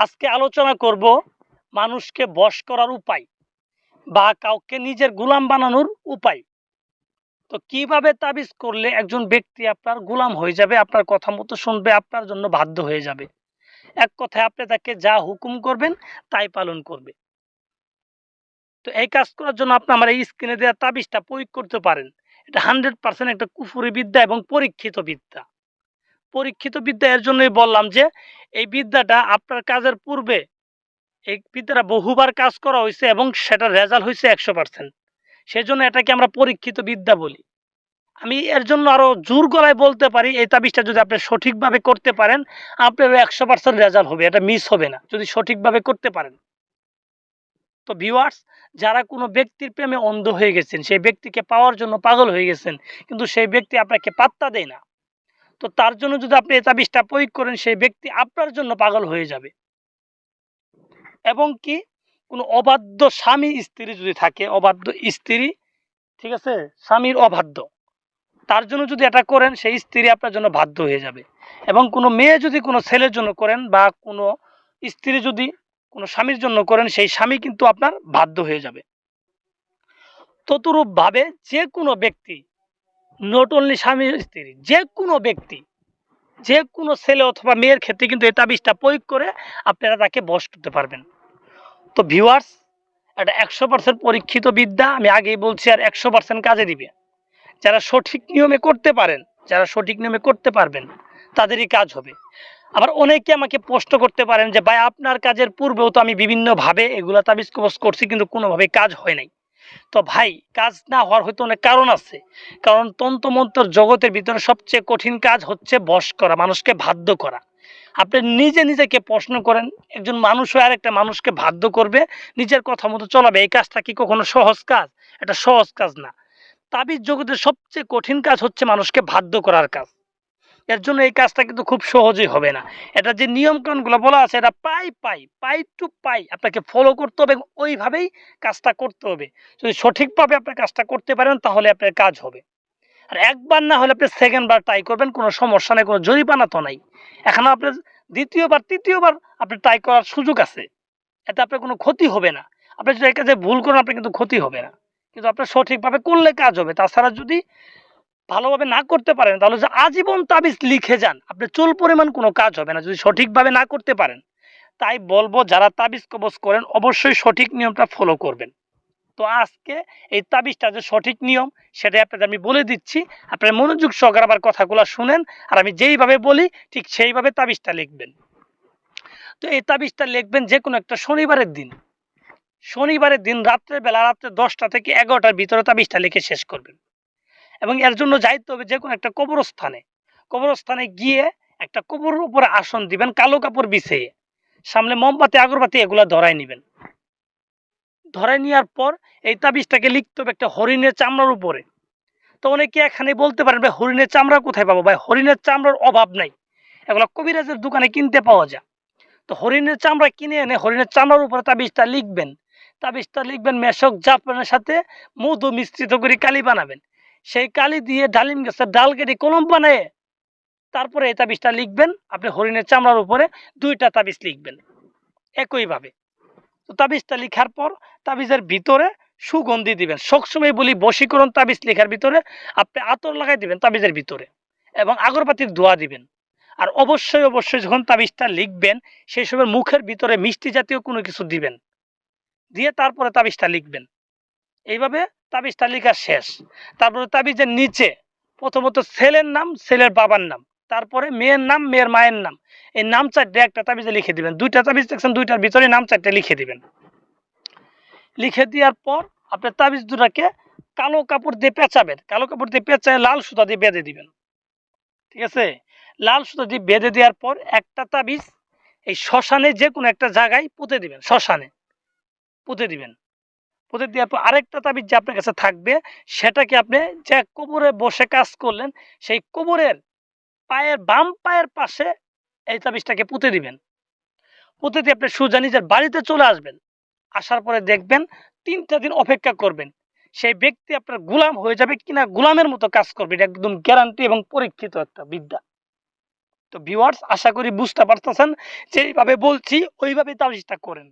আজকে আলোচনা করব মানুষকে বশ করার উপায় বা কাউকে নিজের গোলাম বানানোর উপায়। তো কীভাবে তাবিজ করলে একজন ব্যক্তি আপনার গোলাম হয়ে যাবে, আপনার কথা মতো শুনবে, আপনার জন্য বাধ্য হয়ে যাবে? এক কথায় আপনি তাকে যা হুকুম করবেন তাই পালন করবে। তো এই কাজ করার জন্য আপনি আমার এই স্ক্রিনে দেওয়া তাবিজটা প্রয়োগ করতে পারেন। এটা হান্ড্রেড পার্সেন্ট একটা কুফুরি বিদ্যা এবং পরীক্ষিত বিদ্যা। পরীক্ষিত বিদ্যা এর জন্যই বললাম যে, এই বিদ্যাটা আপনার কাজের পূর্বে এই বিদ্যাটা বহুবার কাজ করা হয়েছে এবং সেটার রেজাল্ট হয়েছে একশো পার্সেন্ট সেজন্য এটাকে আমরা পরীক্ষিত বিদ্যা বলি। আমি এর জন্য আরও জোর গলায় বলতে পারি, এই তাবিজটা যদি আপনি সঠিকভাবে করতে পারেন আপনার একশো পার্সেন্ট রেজাল্ট হবে, এটা মিস হবে না, যদি সঠিকভাবে করতে পারেন। তো ভিউয়ার্স যারা কোনো ব্যক্তির প্রেমে অন্ধ হয়ে গেছেন, সেই ব্যক্তিকে পাওয়ার জন্য পাগল হয়ে গেছেন, কিন্তু সেই ব্যক্তি আপনাকে পাত্তা দেয় না। তো তার জন্য যদি আপনি এই তাবিজটা প্রয়োগ করেন, সেই ব্যক্তি আপনার জন্য পাগল হয়ে যাবে। এবং কি? কোনো অবাধ্য স্বামী স্ত্রী যদি থাকে, অবাধ্য স্ত্রী, ঠিক আছে? স্বামীর অবাধ্য। তার জন্য যদি এটা করেন, সেই স্ত্রী আপনার জন্য বাধ্য হয়ে যাবে। এবং কোনো মেয়ে যদি কোনো ছেলের জন্য করেন বা কোনো স্ত্রী যদি কোনো স্বামীর জন্য করেন, সেই স্বামী কিন্তু আপনার বাধ্য হয়ে যাবে। ততরূপভাবে যে কোনো ব্যক্তি নট অনলি স্বামী স্ত্রী যে কোনো ব্যক্তি যে কোনো ছেলে অথবা মেয়ের ক্ষেত্রে কিন্তু এই তাবিজটা প্রয়োগ করে আপনারা তাকে বশ করতে পারবেন। তো ভিউয়ার্স এটা একশো পার্সেন্ট পরীক্ষিত বিদ্যা, আমি আগেই বলছি আর একশো পার্সেন্ট কাজে দিবে। যারা সঠিক নিয়মে করতে পারেন, যারা সঠিক নিয়মে করতে পারবেন, তাদেরই কাজ হবে। আবার অনেকে আমাকে প্রশ্ন করতে পারেন যে, ভাই, আপনার কাজের পূর্বেও তো আমি বিভিন্নভাবে এগুলো তাবিজ কবজ করছি, কিন্তু কোনোভাবে কাজ হয় নাই। তো ভাই, কাজ না হওয়ার হয়তো অনেক কারণ আছে। কারণ তন্ত্রমন্ত্র জগতের ভিতরে সবচেয়ে কঠিন কাজ হচ্ছে বশ করা, মানুষকে বাধ্য করা। আপনি নিজে নিজেকে প্রশ্ন করেন, একজন মানুষ হয়ে আরেকটা মানুষকে বাধ্য করবে, নিজের কথা মতো চলাবে। এই কাজটা কি কখনো সহজ কাজ? এটা সহজ কাজ না। তাবিজ জগতের সবচেয়ে কঠিন কাজ হচ্ছে মানুষকে বাধ্য করার কাজ। এর জন্য এই কাজটা কিন্তু খুব সহজেই হবে না। এটা যে নিয়মকানুনগুলো বলা আছে, এটা পাই পাই পাই টু পাই আপনাকে ফলো করতে হবে এবং ওইভাবেই কাজটা করতে হবে। যদি সঠিকভাবে আপনি কাজটা করতে পারেন, তাহলে আপনার কাজ হবে। আর একবার না হলে আপনি সেকেন্ড বার ট্রাই করবেন, কোনো সমস্যা নেই, কোনো জরিমানা তো নাই। এখন আপনার দ্বিতীয়বার, তৃতীয়বার আপনি ট্রাই করার সুযোগ আছে। এতে আপনার কোনো ক্ষতি হবে না। আপনি যদি এই কাজে ভুল করেন, আপনার কিন্তু ক্ষতি হবে না। কিন্তু আপনার সঠিকভাবে করলে কাজ হবে। তাছাড়া যদি ভালোভাবে না করতে পারেন, তাহলে যে আজীবন তাবিজ লিখে যান। আপনি চুল পরিমাণ কোনো কাজ হবে না, যদি সঠিকভাবে না করতে পারেন। তাই বলব, যারা তাবিজ কবজ করেন, অবশ্যই সঠিক নিয়মটা ফলো করবেন। তো আজকে এই তাবিজটা যে সঠিক নিয়ম, সেটাই আপনাদের আমি বলে দিচ্ছি। আপনার মনোযোগ সহকারে আমার কথাগুলো শুনেন, আর আমি যেইভাবে বলি, ঠিক সেইভাবে তাবিজটা লিখবেন। তো এই তাবিজটা লিখবেন যে কোনো একটা শনিবারের দিন। শনিবারের দিন রাত্রের বেলা রাত্রে দশটা থেকে এগারোটার ভিতরে তাবিজটা লিখে শেষ করবেন। এবং এর জন্য যাইতে হবে যে কোনো একটা কবরস্থানে। কবরস্থানে গিয়ে একটা কবরের উপরে আসন দিবেন, কালো কাপড় বিছিয়ে। সামনে মোমবাতি, আগরবাতি, এগুলো ধরাই নেবেন। ধরাই নেওয়ার পর এই তাবিজটাকে লিখতে হবে একটা হরিণের চামড়ার উপরে। তো অনেকে এখানে বলতে পারেন, ভাই, হরিণের চামড়া কোথায় পাবো? ভাই, হরিণের চামড়ার অভাব নাই। এগুলো কবিরাজের দোকানে কিনতে পাওয়া যায়। তো হরিণের চামড়া কিনে এনে হরিণের চামড়ার উপরে তাবিজটা লিখবেন। তাবিজটা লিখবেন মেশক জাফরানের সাথে মধু মিশ্রিত করে কালি বানাবেন। সেই কালি দিয়ে ডালিম গাছের ডাল কেটে কলম বানায়, তারপরে এই তাবিজটা লিখবেন, আপনি হরিণের চামড়ার উপরে দুইটা তাবিজ লিখবেন, একইভাবে। তো তাবিজটা লিখার পর তাবিজের ভিতরে সুগন্ধি দিবেন। সবসময় বলি, বশীকরণ তাবিজ লেখার ভিতরে আপনি আতর লাগাই দিবেন তাবিজের ভিতরে এবং আগরবাতির ধোয়া দিবেন। আর অবশ্যই অবশ্যই যখন তাবিজটা লিখবেন, সেই সময় মুখের ভিতরে মিষ্টি জাতীয় কোনো কিছু দিবেন। দিয়ে তারপরে তাবিজটা লিখবেন। এইভাবে তাবিজটা লেখা শেষ। তারপরে তাবিজের নিচে প্রথমত ছেলের নাম, ছেলের বাবার নাম, তারপরে মেয়ের নাম, মেয়ের মায়ের নাম। এই নাম চারটে একটা তাবিজে লিখে দিবেন। দুইটা তাবিজ দেখছেন, দুইটার ভিতরে নাম চারটে লিখে দিবেন। লিখে দেওয়ার পর আপনার তাবিজ দুটাকে কালো কাপড় দিয়ে পেঁচাবেন। কালো কাপড় দিয়ে পেঁচায় লাল সুতা দিয়ে বেঁধে দিবেন। ঠিক আছে? লাল সুতা দিয়ে বেঁধে দেওয়ার পর একটা তাবিজ এই শ্মশানে যে কোনো একটা জায়গায় পুঁতে দিবেন, শ্মশানে। পুঁতে দিবেন। পুঁতে দেওয়ার পর আরেকটা তাবিজ যে আপনার কাছে থাকবে, সেটাকে আপনি যে কবরে বসে কাজ করলেন, সেই কবরের পায়ের বাম পায়ের পাশে এই তাবিজটাকে পুঁতে দিবেন। পুঁতে দিয়ে আপনি সোজা নিজের বাড়িতে চলে আসবেন। আসার পরে দেখবেন তিনটা দিন অপেক্ষা করবেন। সেই ব্যক্তি আপনার গুলাম হয়ে যাবে কিনা গুলামের মতো কাজ করবে। এটা একদম গ্যারান্টি এবং পরীক্ষিত একটা বিদ্যা। তো ভিউয়ার্স আশা করি বুঝতে পারতেছেন যে এইভাবে বলছি ওইভাবে তাবিজটা করেন।